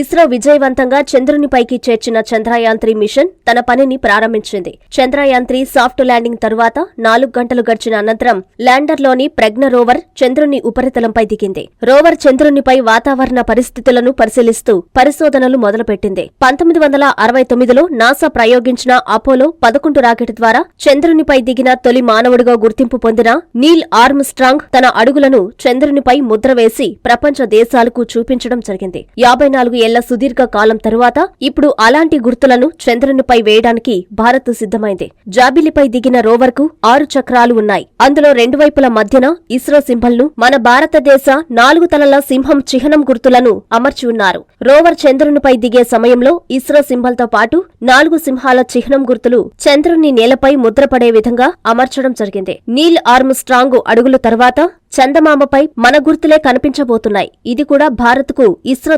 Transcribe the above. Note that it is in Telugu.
ఇస్రో విజయవంతంగా చంద్రునిపైకి చేర్చిన చంద్రయాన్ త్రీ మిషన్ తన పనిని ప్రారంభించింది. చంద్రయాన్ త్రీ సాఫ్ట్ ల్యాండింగ్ తరువాత నాలుగు గంటలు గడిచిన అనంతరం ల్యాండర్లోని ప్రజ్ఞ రోవర్ చంద్రుని ఉపరితలంపై దిగింది. రోవర్ చంద్రునిపై వాతావరణ పరిస్థితులను పరిశీలిస్తూ పరిశోధనలు మొదలుపెట్టింది. పంతొమ్మిది వందల అరవై తొమ్మిదిలో నాసా ప్రయోగించిన అపోలో పదకొండు రాకెట్ ద్వారా చంద్రునిపై దిగిన తొలి మానవుడిగా గుర్తింపు పొందిన నీల్ ఆర్మ్ స్ట్రాంగ్ తన అడుగులను చంద్రునిపై ముద్ర వేసి ప్రపంచ దేశాలకు చూపించడం జరిగింది. యాభై నాలుగు ఏళ్ళ సుదీర్ఘ కాలం తరువాత ఇప్పుడు అలాంటి గుర్తులను చంద్రునిపై వేయడానికి భారత్ సిద్ధమైంది. జాబిలిపై దిగిన రోవర్కు ఆరు చక్రాలు ఉన్నాయి. అందులో రెండు వైపుల మధ్యన ఇస్రో సింహల్ను మన భారతదేశ నాలుగు తలల సింహం చిహ్నం గుర్తులను అమర్చి ఉన్నారు. రోవర్ చంద్రునిపై దిగే సమయంలో ఇస్రో సింబల్తో పాటు నాలుగు సింహాల చిహ్నం గుర్తులు చంద్రుని నేలపై ముద్రపడే విధంగా అమర్చడం జరిగింది. నీల్ ఆర్మ్ స్ట్రాంగ్ అడుగుల తర్వాత చందమామపై మన గుర్తులే కనిపించబోతున్నాయి. ఇది కూడా భారత్కు ఇస్రో